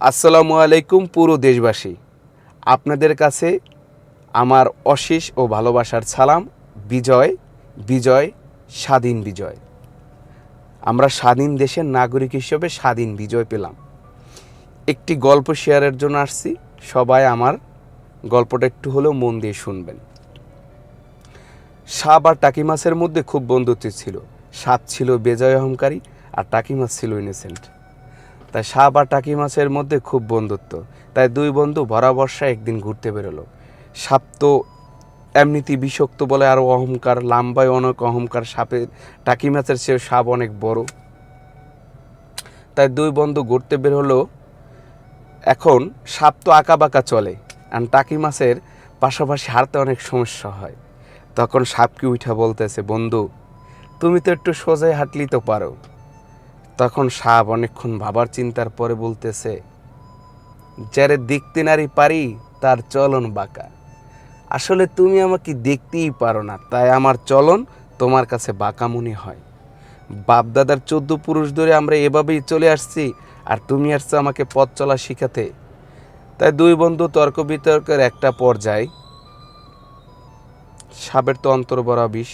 আসসালামু আলাইকুম পুরো দেশবাসী। আপনাদের কাছে আমার অশেষ ও ভালোবাসার সালাম, বিজয় বিজয়, স্বাধীন বিজয়। আমরা স্বাধীন দেশের নাগরিক হিসেবে স্বাধীন বিজয় পেলাম। একটি গল্প শেয়ারের জন্য আসছি, সবাই আমার গল্পটা একটু হলেও মন দিয়ে শুনবেন। সাপ আর টাকি মাছের মধ্যে খুব বন্ধুত্ব ছিল। সাপ ছিল বেজয় অহংকারী আর টাকি মাছ ছিল ইনোসেন্ট তাই সাপ আর টাকি মাছের মধ্যে খুব বন্ধুত্ব। তাই দুই বন্ধু ভরা বর্ষায় একদিন ঘুরতে বেরোলো। সাপ তো এমনিতেই বিষাক্ত বলে আরও অহংকার, লাম্বায় অনেক অহংকার। সাপের টাকি মাছের চেয়েও সাপ অনেক বড়। তাই দুই বন্ধু ঘুরতে বের হলো এখন সাপ তো আঁকা বাঁকা চলে। আর টাকি মাছের পাশাপাশি হারতে অনেক সমস্যা হয়। তখন সাপকে উঠা বলতেছে, বন্ধু, তুমি তো একটু সোজাই হাঁটলি তো পারো। তখন সাপ অনেকক্ষণ ভাবার চিন্তার পরে বলতেছে, যারে দেখতে নারী পারি, তার চলন বাঁকা। আসলে তুমি আমাকে দেখতেই পারো না, তাই আমার চলন তোমার কাছে বাঁকা মনে হয়। বাপদাদার চোদ্দ পুরুষ ধরে আমরা এভাবেই চলে আসছি, আর তুমি আসছো আমাকে পথ চলা শিখাতে। তাই দুই বন্ধু তর্ক বিতর্কের একটা পর্যায়ে। সাপের তো অন্তর বিষ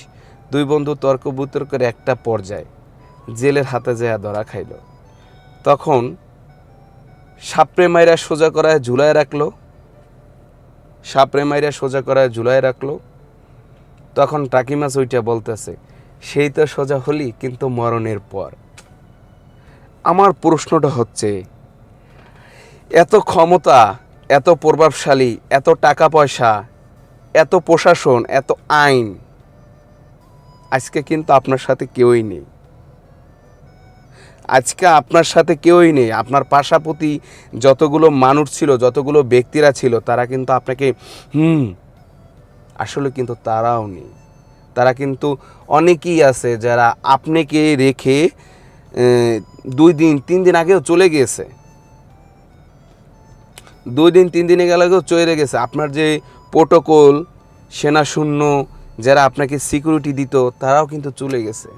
দুই বন্ধু তর্ক বিতর্কের একটা পর্যায়ে। জেলের হাতে যায় ধরা খাইল। তখন সাপড়ে মাইরা সোজা করায় ঝুলায় রাখল। সাপড়ে মাইরা সোজা করায় ঝুলায় রাখল। তখন টাকি মাছ ওইটা বলতেছে, সেই তো সোজা হলি, কিন্তু মরণের পর। আমার প্রশ্নটা হচ্ছে, এত ক্ষমতা, এত প্রভাবশালী, এত টাকা পয়সা, এত প্রশাসন, এত আইন, আজকে কিন্তু আপনার সাথে কেউই নেই। আজকে আপনার সাথে কেউই নেই। আপনার পাশাপতি যতগুলো মানুষ ছিল, যতগুলো ব্যক্তিরা ছিল, তারা কিন্তু আপনাকে, হুম, আসলে কিন্তু তারাও নেই। তারা কিন্তু অনেকেই আছে যারা আপনাকে রেখে দুই দিন, তিন দিন আগেও চলে গিয়েছে দুই দিন, তিন দিনে গেলে চলে গেছে। আপনার যে প্রোটোকল সেনা শূন্য যারা আপনাকে সিকিউরিটি দিত, তারাও কিন্তু চলে গেছে।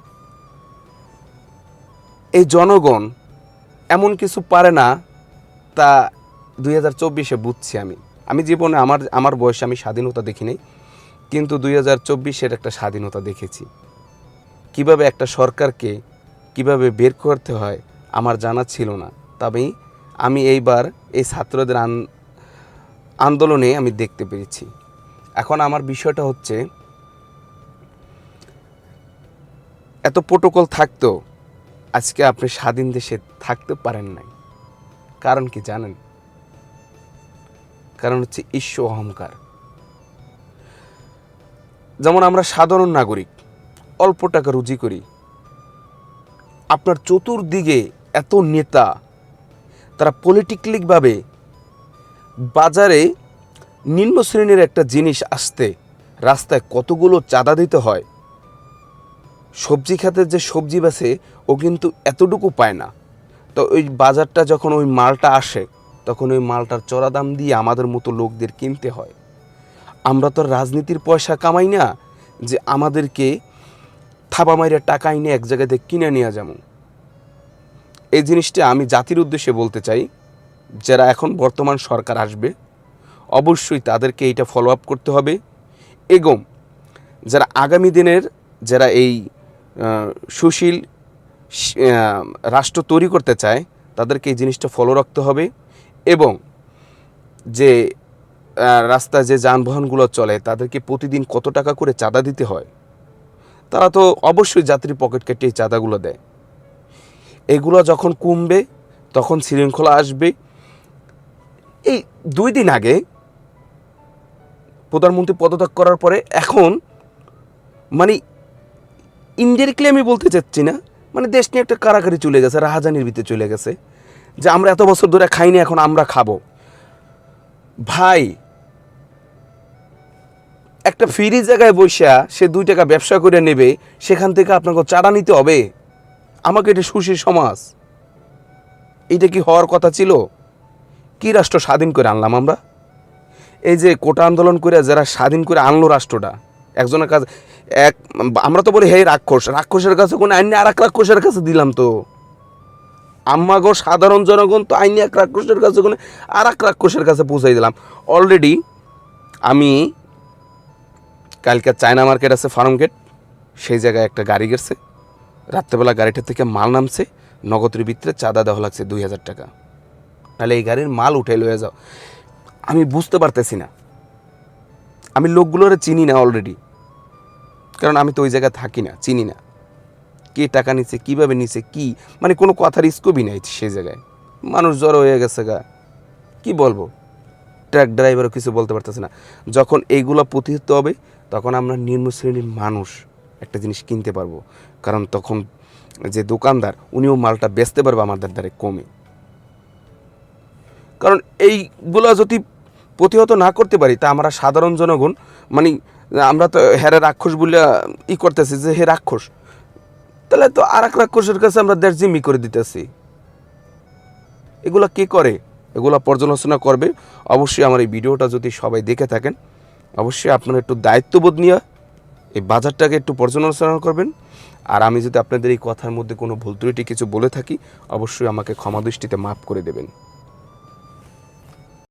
এই জনগণ এমন কিছু পারে না তা দুই হাজার চব্বিশে বুঝছি আমি। আমি জীবনে আমার আমার বয়সে আমি স্বাধীনতা দেখিনি, কিন্তু দুই হাজার চব্বিশের একটা স্বাধীনতা দেখেছি। কীভাবে একটা সরকারকে কীভাবে বের করতে হয় আমার জানা ছিল না তবেই আমি এইবার এই ছাত্রদের আন- আন্দোলনে আমি দেখতে পেরেছি। এখন আমার বিষয়টা হচ্ছে, এত প্রোটোকল থাকতো আজকে আপনি স্বাধীন দেশে থাকতে পারেন নাই। কারণ কি জানেন? কারণ হচ্ছে ঈশ্ব অহংকার। যেমন আমরা সাধারণ নাগরিক, অল্প টাকা রুজি করি। আপনার চতুর্দিকে এত নেতা, তারা পলিটিক্যালিকভাবে বাজারে নিম্ন শ্রেণির একটা জিনিস আসতে রাস্তায় কতগুলো চাঁদা দিতে হয় সবজি খাতের যে সবজি বেছে, ও কিন্তু এতটুকু পায় না। তো ওই বাজারটা যখন ওই মালটা আসে, তখন ওই মালটার চড়া দাম দিয়ে আমাদের মতো লোকদের কিনতে হয়। আমরা তো রাজনীতির পয়সা কামাই না যে আমাদেরকে থাবা মাইরে টাকা এনে এক জায়গাতে কিনে নেওয়া যেমন এই জিনিসটা আমি জাতির উদ্দেশ্যে বলতে চাই, যারা এখন বর্তমান সরকার আসবে, অবশ্যই তাদেরকে এইটা ফলো আপ করতে হবে। এবং যারা আগামী দিনের, যারা এই সুশীল রাষ্ট্র তৈরি করতে চায়, তাদেরকে এই জিনিসটা ফলো রাখতে হবে এবং যে রাস্তায় যে যানবাহনগুলো চলে, তাদেরকে প্রতিদিন কত টাকা করে চাঁদা দিতে হয়? তারা তো অবশ্যই যাত্রী পকেট কেটে এই চাঁদাগুলো দেয়। এগুলো যখন কমবে, তখন শৃঙ্খলা আসবে। এই দুই দিন আগে প্রধানমন্ত্রী পদত্যাগ করার পরে এখন মানে ইনডাইরেক্টলি আমি বলতে চাচ্ছি না মানে দেশ নিয়ে একটা কারাকারি চলে গেছে, রাহাজানির ভিতরে চলে গেছে, যে আমরা এত বছর ধরে খাইনি, এখন আমরা খাব। ভাই, একটা ফ্রি জায়গায় বসা সে দুই টাকা ব্যবসা করে নেবে, সেখান থেকে আপনাকে চারা নিতে হবে। আমাকে এটা সুশীল সমাজ। এটা কি হওয়ার কথা ছিল? কি রাষ্ট্র স্বাধীন করে আনলাম আমরা? এই যে কোটা আন্দোলন করে যারা স্বাধীন করে আনলো রাষ্ট্রটা, একজনের কাছে এক, আমরা তো বলি হে রাক্ষস, রাক্ষসের কাছে কোনো আইন আর এক রাক্ষসের কাছে দিলাম তো। আম্মাগো সাধারণ জনগণ তো আইনি এক রাক্ষসের কাছে ওখানে আর এক রাক্ষসের কাছে পৌঁছাই দিলাম। অলরেডি আমি কালকে চায়না মার্কেট আছে, ফার্ম গেট, সেই জায়গায় একটা গাড়ি গেছে। রাত্রেবেলা গাড়িটা থেকে মাল নামছে, নগদের ভিতরে চাঁদা দেওয়া লাগছে দুই হাজার টাকা। তাহলে এই গাড়ির মাল উঠে লয়ে যাও। আমি বুঝতে পারতেছি না। আমি লোকগুলোরে চিনি না অলরেডি কারণ আমি তো ওই জায়গায় থাকি না, চিনি না। কে টাকা নিছে, কীভাবে নিছে, কি? মানে কোনো কথার স্কোপই নাই সেই জায়গায়। মানুষ জড়ো হয়ে গেছে গা। কি বলব? ট্রাক ড্রাইভারও কিছু বলতে পারতেছে না। যখন এইগুলো প্রতিহত হবে, তখন আমরা নিম্ন শ্রেণির মানুষ একটা জিনিস কিনতে পারব। কারণ তখন যে দোকানদার, উনিও মালটা বেচতে পারবে আমাদের দ্বারে কমে। কারণ এইগুলো যদি প্রতিহত না করতে পারি, তা আমরা সাধারণ জনগণ মানে আমরা তো হেরে রাক্ষস বলে ই করতেছি যে হে রাক্ষস। তাহলে তো আর এক রাক্ষসের কাছে আমরা দেড় জিমি করে দিতেছি। এগুলো কে করে? এগুলো পর্যালোচনা করবে। অবশ্যই আমার এই ভিডিওটা যদি সবাই দেখে থাকেন, অবশ্যই আপনারা একটু দায়িত্ববোধ নিয়ে এই বাজারটাকে একটু পর্যালোচনা করবেন। আর আমি যদি আপনাদের এই কথার মধ্যে কোনো ভুল ত্রুটি কিছু বলে থাকি, অবশ্যই আমাকে ক্ষমা দৃষ্টিতে মাফ করে দেবেন।